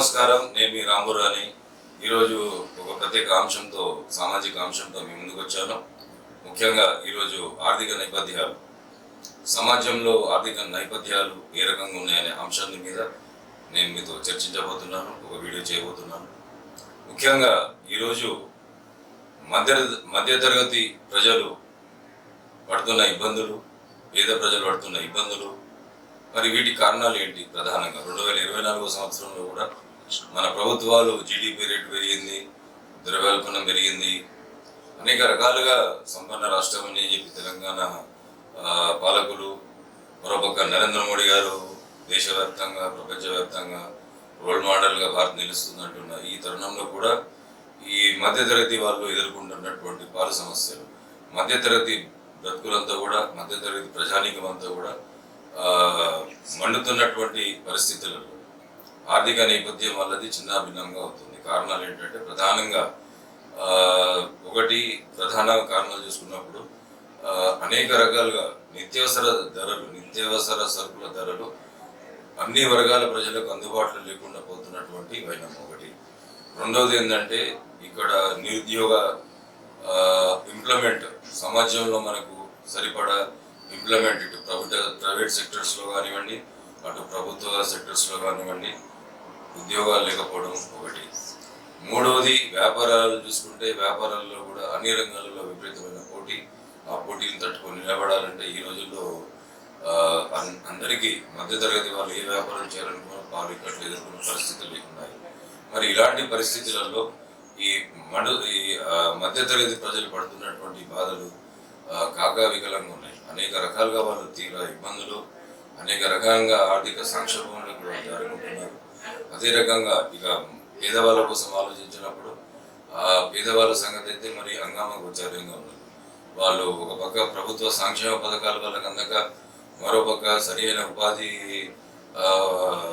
నమస్కారం నేను మీ రాంబురు అని ఈరోజు ఒక ప్రత్యేక అంశంతో సామాజిక అంశంతో మీ ముందుకు వచ్చాను. ముఖ్యంగా ఈరోజు ఆర్థిక నేపథ్యాలు. సమాజంలో ఆర్థిక నేపథ్యాలు ఏ రకంగా ఉన్నాయనే అంశాన్ని మీద నేను మీతో చర్చించబోతున్నాను ఒక వీడియో చేయబోతున్నాను. ముఖ్యంగా ఈరోజు మధ్య మధ్యతరగతి ప్రజలు పడుతున్న ఇబ్బందులు పేద ప్రజలు పడుతున్న ఇబ్బందులు మరి వీటి కారణాలు ఏంటి ప్రధానంగా? రెండు వేల ఇరవై నాలుగో సంవత్సరంలో కూడా మన ప్రభుత్వాలు జీడిపి రేటు పెరిగింది ద్రవ్యోల్బణం పెరిగింది. అనేక రకాలుగా సంపన్న రాష్ట్రం అని చెప్పి తెలంగాణ పాలకులు మరోపక్క నరేంద్ర మోడీ గారు దేశవ్యాప్తంగా ప్రపంచవ్యాప్తంగా రోల్ మోడల్గా భారత్ నిలుస్తుందంటున్న ఈ తరుణంలో కూడా ఈ మధ్యతరగతి వాళ్ళు ఎదుర్కొంటున్నటువంటి పాలు సమస్యలు. మధ్యతరగతి బ్రతుకులంతా కూడా మధ్యతరగతి ప్రజానీకం అంతా కూడా మండుతున్నటువంటి పరిస్థితులలో ఆర్థిక నేపథ్యం వల్లది చిన్న భిన్నంగా అవుతుంది. కారణాలు ఏంటంటే ప్రధానంగా ఒకటి ప్రధాన కారణాలు చూసుకున్నప్పుడు అనేక రకాలుగా నిత్యావసర ధరలు నిత్యావసర సరుకుల ధరలు అన్ని వర్గాల ప్రజలకు అందుబాటులో లేకుండా పోతున్నటువంటి వైనం ఒకటి. రెండవది ఏంటంటే ఇక్కడ నిరుద్యోగ ఇంప్లిమెంట్ సమాజంలో మనకు సరిపడా ఇంప్లిమెంట్ ఇటు ప్రైవేట్ ప్రైవేట్ సెక్టర్స్లో కానివ్వండి అటు ప్రభుత్వ సెక్టర్స్లో కానివ్వండి ఉద్యోగాలు లేకపోవడం ఒకటి. మూడవది వ్యాపారాలు చూసుకుంటే వ్యాపారాల్లో కూడా అన్ని రంగాలలో విపరీతమైన పోటీ. ఆ పోటీని తట్టుకొని నిలబడాలంటే ఈ రోజుల్లో అందరికీ మధ్యతరగతి వాళ్ళు ఏ వ్యాపారం చేయాలనుకున్నా వాళ్ళు ఇక్కడ ఎదుర్కొన్న పరిస్థితులు ఉన్నాయి మరి ఇలాంటి పరిస్థితులలో ఈ మడు ఈ మధ్యతరగతి ప్రజలు పడుతున్నటువంటి బాధలు కాకా వికలంగా ఉన్నాయి. అనేక రకాలుగా వాళ్ళు తీవ్ర ఇబ్బందులు అనేక రకంగా ఆర్థిక సంక్షోభంలో కూడా జరుగుతున్నారు. అదే రకంగా ఇక పేదవాళ్ళ కోసం ఆలోచించినప్పుడు ఆ పేదవాళ్ళ సంగతి అయితే మరి హంగామా గోచార్యంగా ఉన్నది. వాళ్ళు ఒక పక్క ప్రభుత్వ సంక్షేమ పథకాలు వాళ్ళకి అందక మరో పక్క సరైన ఉపాధి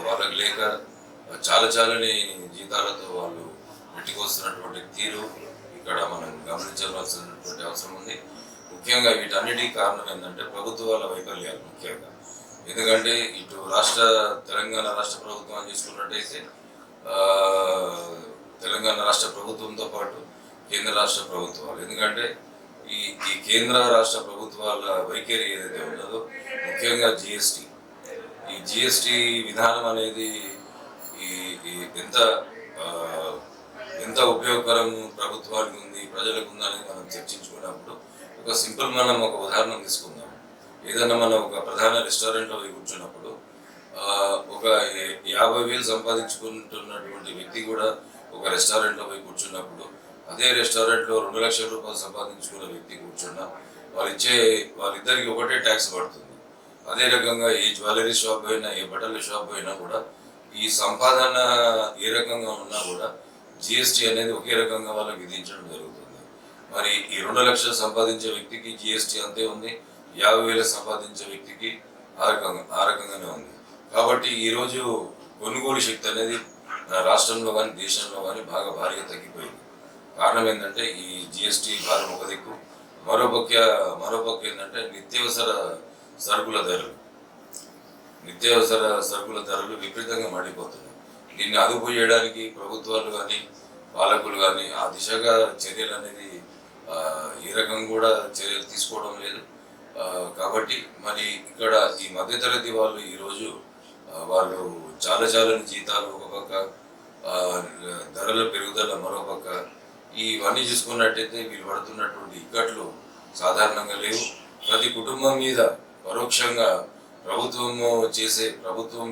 వాళ్ళకి లేక చాలా చాలని జీతాలతో వాళ్ళు పెట్టుకొస్తున్నటువంటి తీరు ఇక్కడ మనం గమనించవలసినటువంటి అవసరం ఉంది. ముఖ్యంగా వీటన్నిటికీ కారణం ఏంటంటే ప్రభుత్వాల వైఫల్యాలు ముఖ్యంగా. ఎందుకంటే ఇటు రాష్ట్ర తెలంగాణ రాష్ట్ర ప్రభుత్వం తీసుకున్నట్టయితే తెలంగాణ రాష్ట్ర ప్రభుత్వంతో పాటు కేంద్ర రాష్ట్ర ప్రభుత్వాలు. ఎందుకంటే ఈ ఈ కేంద్ర రాష్ట్ర ప్రభుత్వాల వైఖరి ఏదైతే ఉన్నదో ముఖ్యంగా జిఎస్టి ఈ జిఎస్టి విధానం అనేది ఈ ఎంత ఎంత ఉపయోగకరం ప్రభుత్వానికి ఉంది ప్రజలకు ఉందని మనం చర్చించుకున్నప్పుడు ఒక సింపుల్ మనం ఒక ఉదాహరణ తీసుకుందాం. ఏదైనా మనం ఒక ప్రధాన రెస్టారెంట్లో పోయి కూర్చున్నప్పుడు ఒక యాభై వేలు సంపాదించుకుంటున్నటువంటి వ్యక్తి కూడా ఒక రెస్టారెంట్లో పోయి కూర్చున్నప్పుడు అదే రెస్టారెంట్లో రెండు లక్షల రూపాయలు సంపాదించుకున్న వ్యక్తి కూర్చున్నా వాళ్ళు ఇచ్చే వాళ్ళిద్దరికి ఒకటే ట్యాక్స్ పడుతుంది. అదే రకంగా ఏ జ్యువెలరీ షాప్ అయినా ఏ బట్టల షాప్ అయినా కూడా ఈ సంపాదన ఏ రకంగా ఉన్నా కూడా జిఎస్టీ అనేది ఒకే రకంగా వాళ్ళకి విధించడం జరుగుతుంది. మరి ఈ రెండు లక్షలు సంపాదించే వ్యక్తికి జిఎస్టీ అంతే ఉంది యాభై వేలు సంపాదించే వ్యక్తికి ఆ రకంగా ఆ రకంగానే ఉంది. కాబట్టి ఈరోజు కొనుగోలు శక్తి అనేది రాష్ట్రంలో కానీ దేశంలో కానీ బాగా భారీగా తగ్గిపోయింది. కారణం ఏంటంటే ఈ జిఎస్టీ భారం ఒక దిక్కు. మరోపక్క మరోపక్క ఏంటంటే నిత్యావసర సరుకుల ధరలు. నిత్యావసర సరుకుల ధరలు విపరీతంగా మండిపోతున్నాయి. దీన్ని అదుపు చేయడానికి ప్రభుత్వాలు కానీ పాలకులు కానీ ఆ దిశగా చర్యలు అనేది ఏ ఈ రకం కూడా చర్యలు తీసుకోవడం లేదు. కాబట్టి మరి ఇక్కడ ఈ మధ్యతరగతి వాళ్ళు ఈరోజు వాళ్ళు చాలా చాలా జీతాలు ఒక పక్క ధరల పెరుగుదల మరో పక్క ఇవన్నీ చూసుకున్నట్టయితే వీళ్ళు పడుతున్నటువంటి ఇక్కట్లు సాధారణంగా లేవు. ప్రతి కుటుంబం మీద పరోక్షంగా ప్రభుత్వము చేసే ప్రభుత్వం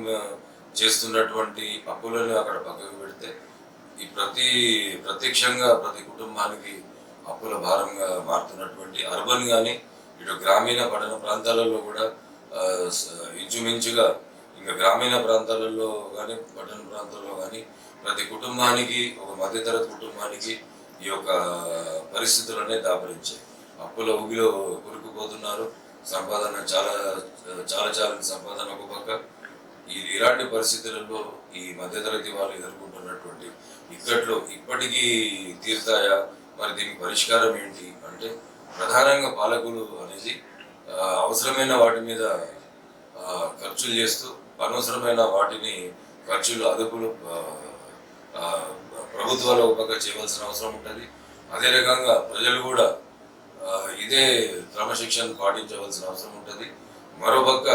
చేస్తున్నటువంటి అప్పులను అక్కడ పక్కకు పెడితే ఈ ప్రతి ప్రత్యక్షంగా ప్రతి కుటుంబానికి అప్పుల భారంగా మారుతున్నటువంటి అర్బన్ కానీ ఇటు గ్రామీణ పట్టణ ప్రాంతాలలో కూడా ఇంచుమించుగా ఇంకా గ్రామీణ ప్రాంతాలలో కానీ పట్టణ ప్రాంతాల్లో కానీ ప్రతి కుటుంబానికి ఒక మధ్యతరగతి కుటుంబానికి ఈ యొక్క పరిస్థితులు అనేది దాపరించాయి. అప్పుల ఊగిలో కురుకుపోతున్నారు. సంపాదన చాలా చాలా చాలా సంపాదన ఒక పక్క. ఈ ఇలాంటి పరిస్థితులలో ఈ మధ్యతరగతి వాళ్ళు ఎదుర్కొంటున్నటువంటి ఇక్కట్లో ఇప్పటికీ తీరుతాయా? మరి దీనికి పరిష్కారం ఏంటి? అంటే ప్రధానంగా పాలకులు అనేది అవసరమైన వాటి మీద ఖర్చులు చేస్తూ అనవసరమైన వాటిని ఖర్చులు అదుపులు ప్రభుత్వాల ప్రభుత్వాలు ఒక చేయవలసిన అవసరం ఉంటుంది. అదే రకంగా ప్రజలు కూడా ఇదే క్రమశిక్షణ పాటించవలసిన అవసరం ఉంటుంది. మరోపక్క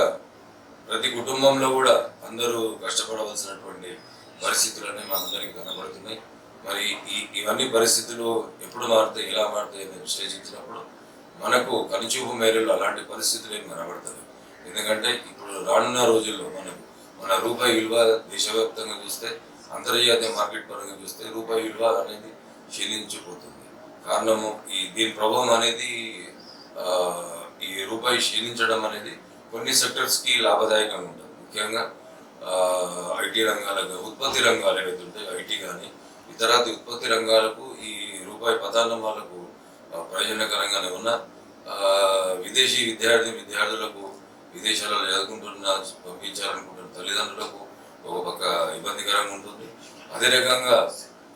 ప్రతి కుటుంబంలో కూడా అందరూ కష్టపడవలసినటువంటి పరిస్థితులన్నీ మనందరికీ కనబడుతున్నాయి. మరి ఈ ఇవన్నీ పరిస్థితులు ఎప్పుడు మారుతాయి ఎలా మారుతాయి అని విశ్లేషించినప్పుడు మనకు కనుచూపు మేరలో అలాంటి పరిస్థితులు ఏమి కనబడతాయి ఎందుకంటే ఇప్పుడు రానున్న రోజుల్లో మనం మన రూపాయి విలువ దేశవ్యాప్తంగా చూస్తే అంతర్జాతీయ మార్కెట్ పరంగా చూస్తే రూపాయి విలువ అనేది క్షీణించిపోతుంది. కారణము ఈ దీని ప్రభావం అనేది ఈ రూపాయి క్షీణించడం అనేది కొన్ని సెక్టర్స్కి లాభదాయకంగా ఉంటుంది. ముఖ్యంగా ఐటీ రంగాలకు ఉత్పత్తి రంగాలు ఏవైతే ఉంటాయి ఐటీ కానీ ఇతరాది ఉత్పత్తి రంగాలకు ఈ రూపాయి పదార్థం వాళ్ళకు ప్రయోజనకరంగానే ఉన్న విదేశీ విద్యార్థి విద్యార్థులకు విదేశాలలో చదువుకుంటున్న పంపించాలనుకుంటున్న తల్లిదండ్రులకు ఒక పక్క ఇబ్బందికరంగా ఉంటుంది. అదే రకంగా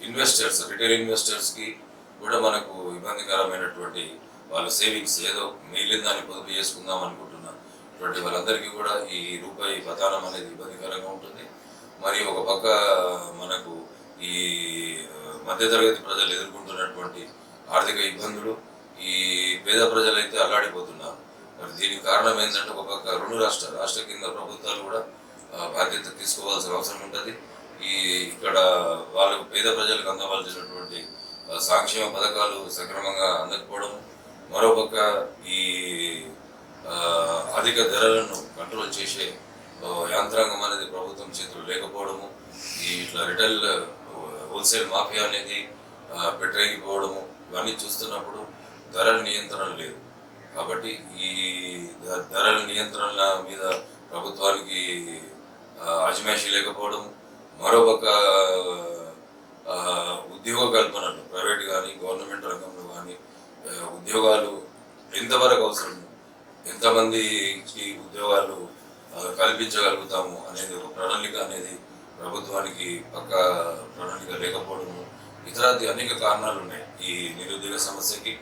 ఇన్వెస్టర్స్ రిటైల్ ఇన్వెస్టర్స్కి కూడా మనకు ఇబ్బందికరమైనటువంటి వాళ్ళ సేవింగ్స్ ఏదో మిగిలిన దాన్ని పొదుపు చేసుకుందాం అనుకుంటున్నటువంటి వాళ్ళందరికీ కూడా ఈ రూపాయి పతానం అనేది ఇబ్బందికరంగా ఉంటుంది. మరి ఒక పక్క మనకు ఈ మధ్యతరగతి ప్రజలు ఎదుర్కొంటున్నటువంటి ఆర్థిక ఇబ్బందులు ఈ పేద ప్రజలైతే అల్లాడిపోతున్నారు. మరి దీనికి కారణం ఏంటంటే ఒక రెండు రాష్ట్ర రాష్ట్ర కింద ప్రభుత్వాలు కూడా బాధ్యత తీసుకోవాల్సిన అవసరం ఉంటుంది. ఈ ఇక్కడ వాళ్ళకు పేద ప్రజలకు అందవలసినటువంటి సంక్షేమ పథకాలు సక్రమంగా అందకపోవడం మరోపక్క ఈ అధిక ధరలను కంట్రోల్ చేసే యంత్రాంగం యాంత్రాంగం అనేది ప్రభుత్వం చేతులు లేకపోవడము ఈ ఇట్లా రిటైల్ హోల్సేల్ మాఫియా అనేది ఆ, పెట్టరేగిపోవడము ఇవన్నీ చూస్తున్నప్పుడు ధరల నియంత్రణ లేదు. కాబట్టి ఈ ధరల నియంత్రణ మీద ప్రభుత్వానికి ఆ, అజమాయిషీ లేకపోవడం మరొక ఉద్యోగ కల్పనలు ప్రైవేట్ కానీ గవర్నమెంట్ రంగంలో కానీ ఉద్యోగాలు ఎంతవరకు అవసరం ఎంతమందికి ఉద్యోగాలు కల్పించగలుగుతాము అనేది ఒక ప్రణాళిక అనేది ప్రభుత్వానికి పక్క ప్రణాళిక లేకపోవడము ఇతరాది అనేక కారణాలు ఉన్నాయి. ఈ నిరుద్యోగ సమస్యకి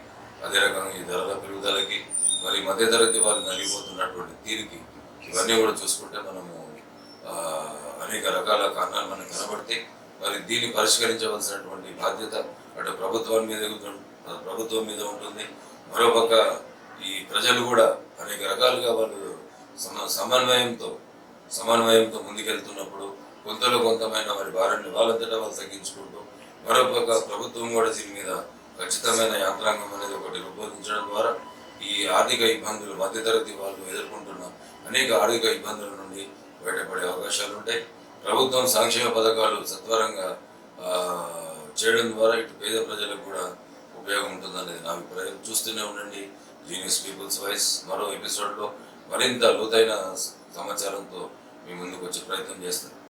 అదే రకంగా ఈ ధరల పెరుగుదలకి మరి మధ్యతరగతి వారు నలిగిపోతున్నటువంటి తీరుకి ఇవన్నీ కూడా చూసుకుంటే మనము అనేక రకాల కారణాలు మనకు కనబడితే మరి దీన్ని పరిష్కరించవలసినటువంటి బాధ్యత అటు ప్రభుత్వం మీద ప్రభుత్వం మీద ఉంటుంది. మరోపక్క ఈ ప్రజలు కూడా అనేక రకాలుగా వాళ్ళు సమన్వయంతో సమన్వయంతో ముందుకెళ్తున్నప్పుడు కొంతలో కొంతమైన వారి భారాన్ని వాళ్ళంతటా వాళ్ళు తగ్గించుకుంటూ మరోపక్క ప్రభుత్వం కూడా దీని మీద ఖచ్చితమైన యాంత్రాంగం అనేది ఒకటి రూపొందించడం ద్వారా ఈ ఆర్థిక ఇబ్బందులు మధ్యతరగతి వాళ్ళు ఎదుర్కొంటున్న అనేక ఆర్థిక ఇబ్బందుల నుండి బయటపడే అవకాశాలు ఉంటాయి. ప్రభుత్వం సంక్షేమ పథకాలు సత్వరంగా చేయడం ద్వారా ఇటు పేద ప్రజలకు కూడా ఉపయోగం ఉంటుందనేది నా అభిప్రాయం. చూస్తూనే ఉండండి. జీనియస్ పీపుల్స్ వాయిస్ మరో ఎపిసోడ్లో మరింత లోతైన సమాచారంతో మీ ముందుకు వచ్చే ప్రయత్నం చేస్తాను.